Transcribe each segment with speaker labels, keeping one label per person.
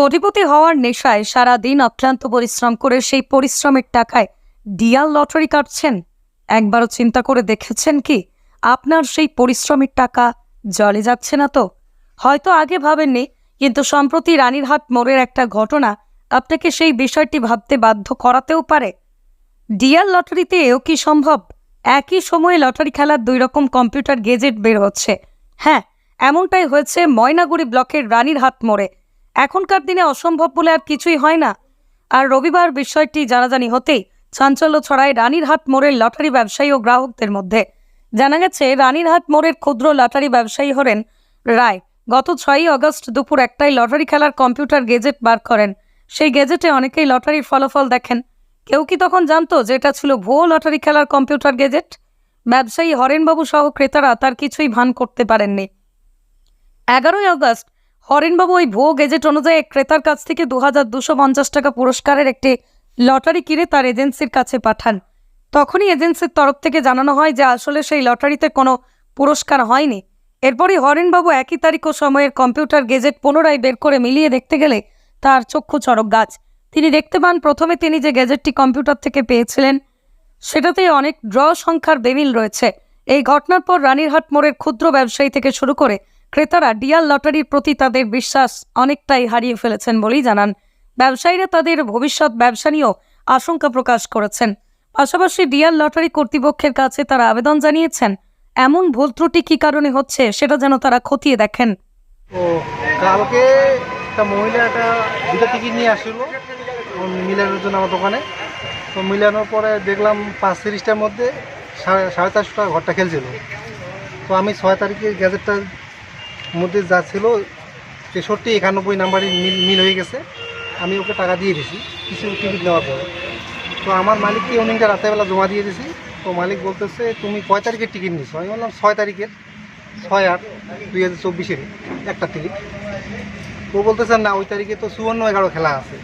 Speaker 1: কোটিপতি হওয়ার নেশায় সারা দিন অক্লান্ত পরিশ্রম করে সেই পরিশ্রমের টাকায় ডিয়াল লটারি কাটছেন? একবারও চিন্তা করে দেখেছেন কি? আপনার সেই পরিশ্রমের টাকা জলে যাচ্ছে না তো? হয়তো আগে ভাবেননি, কিন্তু সম্প্রতি রানীরহাট মোড়ের একটা ঘটনা আপনাকে সেই বিষয়টি ভাবতে বাধ্য করাতেও পারে। ডিয়াল লটারিতে এও কি সম্ভব? একই সময়ে লটারি খেলার দুই রকম কম্পিউটার গেজেট বের হচ্ছে। হ্যাঁ এমনটাই হয়েছে ময়নাগুড়ি ব্লকের রানীরহাট মোড়ে। এখনকার দিনে অসম্ভব বলে আর কিছুই হয় না। আর রবিবার বিষয়টি জানাজানি হতেই চাঞ্চল্য ছড়ায় রানীরহাট মোড়ের লটারি ব্যবসায়ী ও গ্রাহকদের মধ্যে। জানা গেছে, রানীরহাট মোড়ের ক্ষুদ্র লটারি ব্যবসায়ী হলেন রায়। গত ছয়ই আগস্ট দুপুর একটাই লটারি খেলার কম্পিউটার গেজেট বার করেন। সেই গেজেটে অনেকেই লটারির ফলাফল দেখেন। কেউ কি তখন জানতো যে এটা ছিল ভুয়ো লটারি খেলার কম্পিউটার গেজেট? ব্যবসায়ী হরেনবাবু সহ ক্রেতারা তার কিছুই ভান করতে পারেননি। এগারোই আগস্ট হরেনবাবু ওই ভুয়ো গেজেট অনুযায়ী ক্রেতার কাছ থেকে দু হাজার দুশো পঞ্চাশ টাকা পুরস্কারের একটি লটারি কিনে তার এজেন্সির কাছে পাঠান। তখনই এজেন্সির তরফ থেকে জানানো হয় যে আসলে সেই লটারিতে কোনো পুরস্কার হয়নি। এরপরই হরেনবাবু একই তারিখ ও সময়ের কম্পিউটার গেজেট পুনরায় বের করে মিলিয়ে দেখতে গেলে তার চক্ষু চড়ক গাছ। তিনি দেখতে পান, প্রথমে তিনি যে গেজেটটি কম্পিউটার থেকে পেয়েছিলেন সেটাতে অনেক ড্র সংখ্যার বেমিল রয়েছে। এই ঘটনার পর রানীরহাট মোড়ের ক্ষুদ্র ব্যবসায়ী থেকে শুরু করে ক্রেতারা ডিয়াল লটারির প্রতি তাদের বিশ্বাস অনেকটাই হারিয়ে ফেলেছেন বলেই জানান। ব্যবসায়ীরা তাদের ভবিষ্যৎ ব্যবসা নিয়েও আশঙ্কা প্রকাশ করেছেন। পাশাপাশি ডিয়াল লটারি কর্তৃপক্ষের কাছে তারা আবেদন জানিয়েছেন, এমন ভুল ত্রুটি কী কারণে হচ্ছে সেটা যেন তারা খতিয়ে দেখেন?
Speaker 2: ও, কালকে একটা মহিলা একটা দুটো টিকিট নিয়ে আসছিল মিলানোর জন্য আমার দোকানে। তো মিলানোর পরে দেখলাম পাঁচ তিরিশটার মধ্যে সাড়ে সাড়ে চারশো টাকা ঘরটা খেলছিল। তো আমি ছয় তারিখে গ্যাজেটটার মধ্যে যা ছিল, তেষট্টি, একানব্বই নাম্বারে মিল মিল হয়ে গেছে। আমি ওকে টাকা দিয়ে দিছি, কিছু টিকিট নেওয়ার পরে। তো আমার মালিককে অনেকটা রাতেরবেলা জমা দিয়ে দিছি। তো মালিক বলতেছে, তুমি কয় তারিখের টিকিট নিছো? আমি বললাম, ছয় তারিখের, ছয় আট দুই হাজার চব্বিশের একটা টিকিট। ও বলতেছে, না, ওই তারিখে তো চুয়ান্ন এগারো খেলা আছে।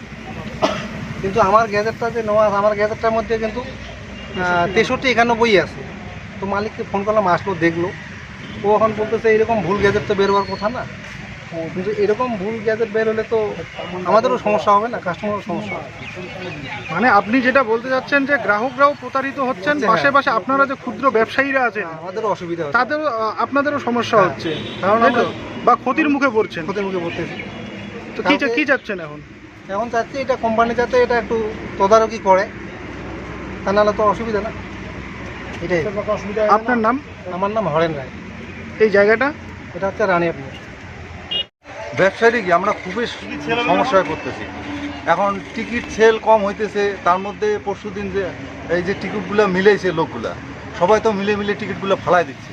Speaker 2: কিন্তু আমার গ্যাজেটটা যে নেওয়া, আমার গ্যাজেটটার মধ্যে কিন্তু তেষট্টি, একানব্বই আছে। তো মালিককে ফোন করলাম, আসলো, দেখল। ও এখন বলতেছে এরকম ভুল গ্যাজেট তো বের হওয়ার কথা না। কিন্তু এরকম ভুল গ্যাজেট বের হলে তো আমাদেরও সমস্যা হবে না কাস্টমারও সমস্যা হবে।
Speaker 3: মানে আপনি যেটা বলতে চাচ্ছেন যে গ্রাহকরাও প্রতারিত হচ্ছেন
Speaker 2: হচ্ছে,
Speaker 3: পাশে
Speaker 2: হ্যাঁ।
Speaker 3: পাশে আপনারা যে ক্ষুদ্র ব্যবসায়ীরা আছেন
Speaker 2: আমাদেরও অসুবিধা
Speaker 3: তাদেরও আপনাদেরও সমস্যা
Speaker 2: হ্যাঁ।
Speaker 3: হচ্ছে।
Speaker 2: কারণ
Speaker 3: তো?
Speaker 2: আমরা-
Speaker 3: বা ক্ষতির মুখে পড়ছেন।
Speaker 2: ক্ষতির মুখে পড়তেছি।
Speaker 3: তো কি কি চাচ্ছেন এখন?
Speaker 2: এখন চাচ্ছি এটা কোম্পানি যাতে এটা একটু তদারকি করে। তা নাহলে তো অসুবিধা না। এটাই।
Speaker 3: আপনার নাম?
Speaker 2: আমার নাম হরেন রায়।
Speaker 3: এই জায়গাটা?
Speaker 2: এটা হচ্ছে রানী আপনি।
Speaker 4: ব্যবসায়ী কি? আমরা খুবই সমস্যায় পড়তেছি। এখন টিকিট সেল কম হইতেছে তার মধ্যে পরশু দিন যে এই যে টিকিটগুলো মিলেছে লোকগুলা সবাই তো মিলে মিলে টিকিটগুলো ফালাই দিচ্ছে।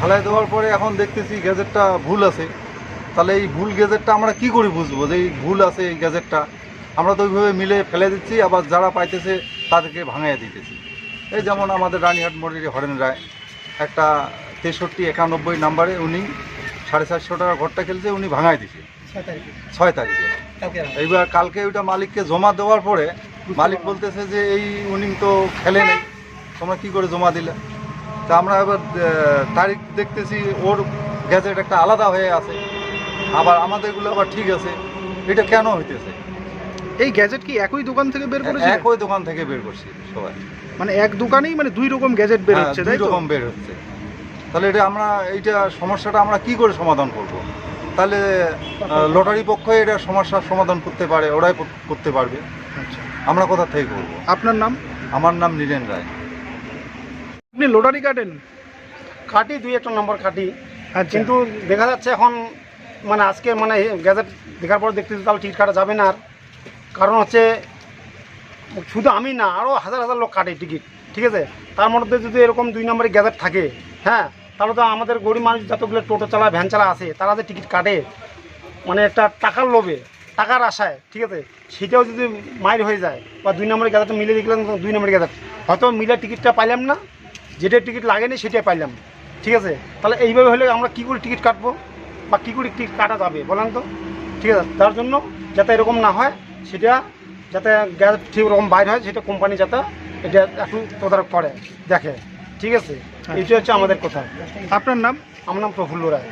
Speaker 4: ফালাই দেওয়ার পরে এখন দেখতেছি গ্যাজেটটা ভুল আছে। তাহলে এই ভুল গ্যাজেটটা আমরা কি করে বুঝব যে এই ভুল আছে এই গ্যাজেটটা? আমরা তো ওইভাবে মিলে ফেলে দিচ্ছি আবার যারা পাইতেছে তাদেরকে ভাঙাইয়া দিতেছি। এই যেমন আমাদের রানীহাট মোড়ের হরেন রায় একটা তেষট্টি একানব্বই নাম্বারে উনি সাড়ে চারশো টাকা ঘরটা খেলছে উনি ভাঙাই দিছে।
Speaker 2: ছয় তারিখে।
Speaker 4: এইবার কালকে ওইটা মালিককে জমা দেওয়ার পরে মালিক বলতেছে যে এই উনি তো খেলে নেই। তোমরা কি করে জমা দিলে? তা আমরা এবার তারিখ দেখতেছি ওর গ্যাজেট একটা আলাদা হয়ে আছে। আবার আমাদেরগুলো আবার ঠিক আছে। এটা কেন হইতেছে?
Speaker 3: এই গ্যাজেট কি একই দোকান থেকে বের করেছে?
Speaker 4: একই দোকান থেকে বের করছি সবাই।
Speaker 3: মানে এক দোকানেই মানে দুই রকম গ্যাজেট বের
Speaker 4: হ্যাঁ,
Speaker 3: হচ্ছে
Speaker 4: দুই
Speaker 3: তাই তো?
Speaker 4: রকম বের হচ্ছে। তাহলে এটা আমরা এইটা সমস্যাটা আমরা কি করে সমাধান করব? তাহলে লটারি পক্ষ এটা সমস্যার সমাধান করতে পারে ওরাই করতে পারবে।
Speaker 3: আচ্ছা।
Speaker 4: আমরা কোথা থেকে করব?
Speaker 3: আপনার নাম?
Speaker 4: আমার নাম নীরেন রায়।
Speaker 3: আপনি লটারি কাটেন?
Speaker 5: খাটি দুই একটা নম্বর খাটি
Speaker 3: আচ্ছা।
Speaker 5: কিন্তু দেখা যাচ্ছে এখন মানে আজকে মানে গ্যাজেট দেখার পর দেখতে তাহলে টিকিট কাটা যাবে না আর। কারণ হচ্ছে শুধু আমি না আরও হাজার হাজার লোক কাটে টিকিট ঠিক আছে? তার মধ্যে যদি এরকম দুই নম্বরের গ্যাজেট থাকে হ্যাঁ তাহলে তো আমাদের গরিব মানুষ যতগুলো টোটো চালা ভ্যান চালা আছে, তারা যে টিকিট কাটে মানে একটা টাকার লোভে, টাকার আশায়, ঠিক আছে? সেটাও যদি মাইর হয়ে যায়, বা দুই নম্বরের গ্যাজেটটা মিলে দেখলাম দুই নম্বরের গ্যাজেট হয়তো মিলে টিকিটটা পাইলাম না যেটা টিকিট লাগেনি সেটাই পাইলাম, ঠিক আছে? তাহলে এইভাবে হলে আমরা কী করে টিকিট কাটবো, বা কী করে টিকিট কাটা যাবে, বলেন তো? ঠিক আছে? তার জন্য যাতে এরকম না হয়, সেটা যাতে গ্যাস ঠিক রকম বাইর হয়, সেটা কোম্পানি যাতে এটা একটু তদারক করে, দেখে। ঠিক আছে? এটি হচ্ছে আমাদের কথা।
Speaker 3: আপনার নাম?
Speaker 5: আমার নাম প্রফুল্ল রায়।